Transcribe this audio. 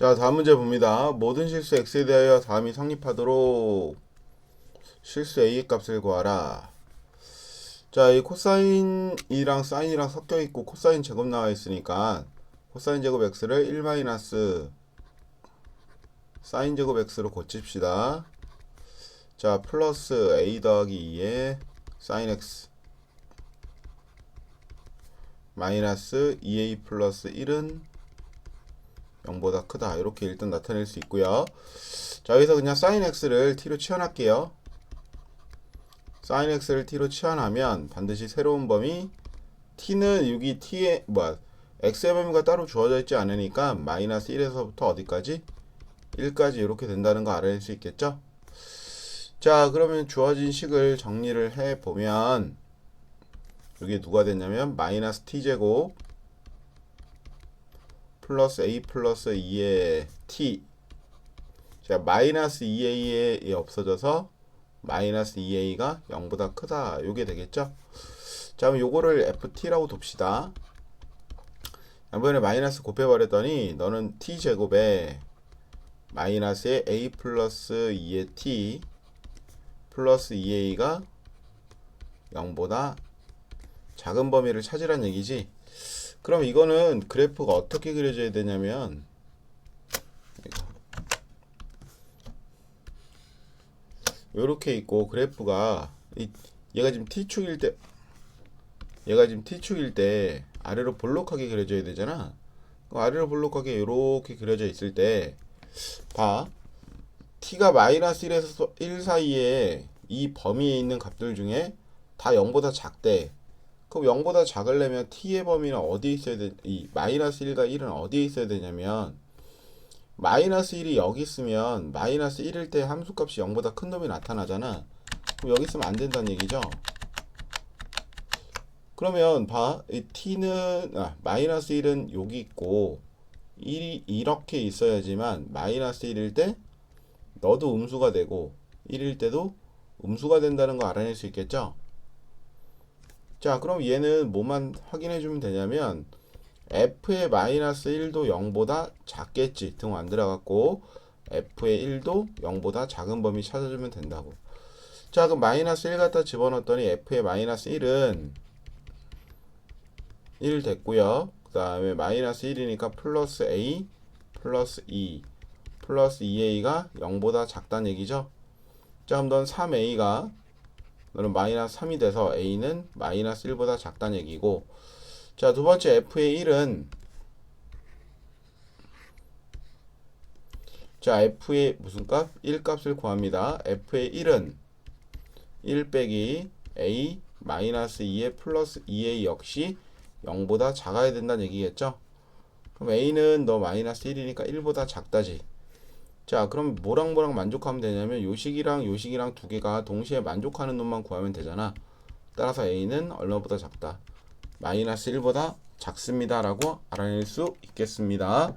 자, 다음 문제 봅니다. 모든 실수 x에 대하여 다음이 성립하도록 실수 a의 값을 구하라. 자, 이 코사인이랑 사인이랑 섞여 있고 코사인 제곱 나와 있으니까 코사인 제곱 x를 1 마이너스 사인 제곱 x로 고칩시다. 자, 플러스 a 더하기 2의 사인 x 마이너스 2a 플러스 1은 0보다 크다. 이렇게 일단 나타낼 수 있고요. 자, 여기서 그냥 sin x를 t로 치환할게요. sin x를 t로 치환하면 반드시 새로운 범위 t는 여기 t의 뭐야 x의 범위가 따로 주어져 있지 않으니까 마이너스 1에서부터 어디까지? 1까지 이렇게 된다는 거 알아낼 수 있겠죠? 자, 그러면 주어진 식을 정리를 해 보면 여기 누가 됐냐면 마이너스 t제곱 플러스 a 플러스 2의 t. 자 마이너스 2a에 없어져서 마이너스 2a가 0보다 크다. 요게 되겠죠? 자 그럼 요거를 ft라고 둡시다. 이번에 마이너스 곱해버렸더니 너는 t제곱에 마이너스의 a 플러스 2의 t 플러스 2a가 0보다 작은 범위를 찾으란 얘기지 그럼 이거는 그래프가 어떻게 그려져야 되냐면 이렇게 있고 그래프가 이, 얘가 지금 t축일 때 얘가 지금 t축일 때 아래로 볼록하게 그려져야 되잖아. 아래로 볼록하게 이렇게 그려져 있을 때 봐. T가 마이너스 1에서 1 사이에 이 범위에 있는 값들 중에 다 0보다 작대 그럼 0보다 작으려면 t의 범위는 어디에 있어야 돼? 이 마이너스 1과 1은 어디에 있어야 되냐면 마이너스 1이 여기 있으면 마이너스 1일 때 함수값이 0보다 큰 놈이 나타나잖아. 그럼 여기 있으면 안 된다는 얘기죠. 그러면 봐. 이 t는 아, 마이너스 1은 여기 있고 1이 이렇게 있어야지만 마이너스 1일 때 너도 음수가 되고 1일 때도 음수가 된다는 거 알아낼 수 있겠죠? 자, 그럼 얘는 뭐만 확인해 주면 되냐면 f의 마이너스 1도 0보다 작겠지. 등 안 들어갔고 f의 1도 0보다 작은 범위 찾아주면 된다고. 자, 그럼 마이너스 1 갖다 집어넣었더니 f의 마이너스 1은 1 됐고요. 그 다음에 마이너스 1이니까 플러스 a 플러스 2 플러스 2a가 0보다 작다는 얘기죠. 자, 그럼 넌 3a가 너는 마이너스 3이 돼서 a는 마이너스 1보다 작다는 얘기고. 자 두 번째 f의 1은 자 f의 무슨 값? 1 값을 구합니다. F의 1은 1 빼기 a 마이너스 2의 플러스 2a 역시 0보다 작아야 된다는 얘기겠죠? 그럼 a는 너 마이너스 1이니까 1보다 작다지 자, 그럼 뭐랑 뭐랑 만족하면 되냐면 요식이랑 요식이랑 두 개가 동시에 만족하는 놈만 구하면 되잖아. 따라서 a는 얼마보다 작다. 마이너스 1보다 작습니다 라고 알아낼 수 있겠습니다.